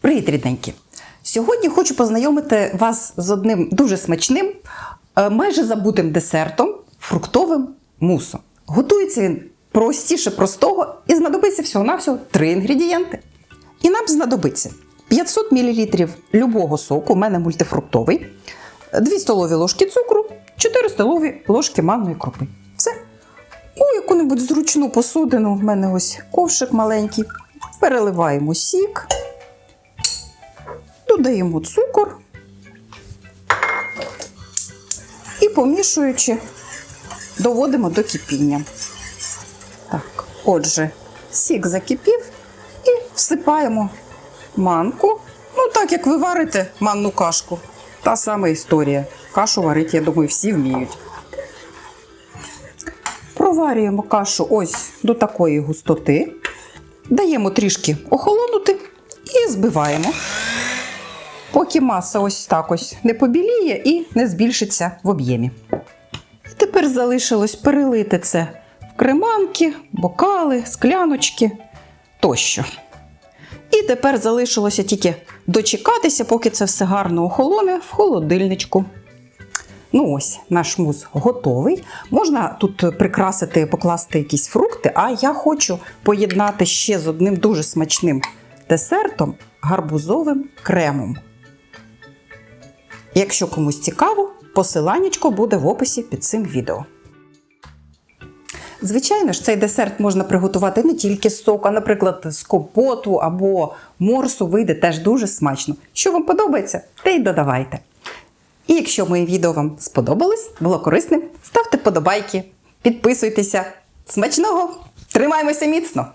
Привіт, рідненькі! Сьогодні хочу познайомити вас з одним дуже смачним, е, майже забутим десертом фруктовим мусом. Готується він простіше простого і знадобиться всього-навсього три інгредієнти. І нам знадобиться 500 мл любого соку, у мене мультифруктовий, 2 столові ложки цукру, 4 столові ложки манної крупи. Все. У яку-небудь зручну посудину, в мене ось ковшик маленький. Переливаємо сік, додаємо цукор і помішуючи, доводимо до кипіння. Так, отже, сік закипів і всипаємо манку. Ну, так як ви варите манну кашку. Та сама історія. Кашу варити, я думаю, всі вміють. Проварюємо кашу ось до такої густоти. Даємо трішки охолонути і збиваємо. Поки маса ось так ось не побіліє і не збільшиться в об'ємі. Тепер залишилось перелити це в креманки, бокали, скляночки тощо. І тепер залишилося тільки дочекатися, поки це все гарно охолоне в холодильничку. Ну ось, наш мус готовий. Можна тут прикрасити, покласти якісь фрукти, а я хочу поєднати ще з одним дуже смачним десертом гарбузовим кремом. Якщо комусь цікаво, посиланнячко буде в описі під цим відео. Звичайно ж, цей десерт можна приготувати не тільки з соку, а, наприклад, з компоту або морсу вийде теж дуже смачно. Що вам подобається, те й додавайте. І якщо моє відео вам сподобалось, було корисним, ставте подобайки, підписуйтеся. Смачного! Тримаймося міцно!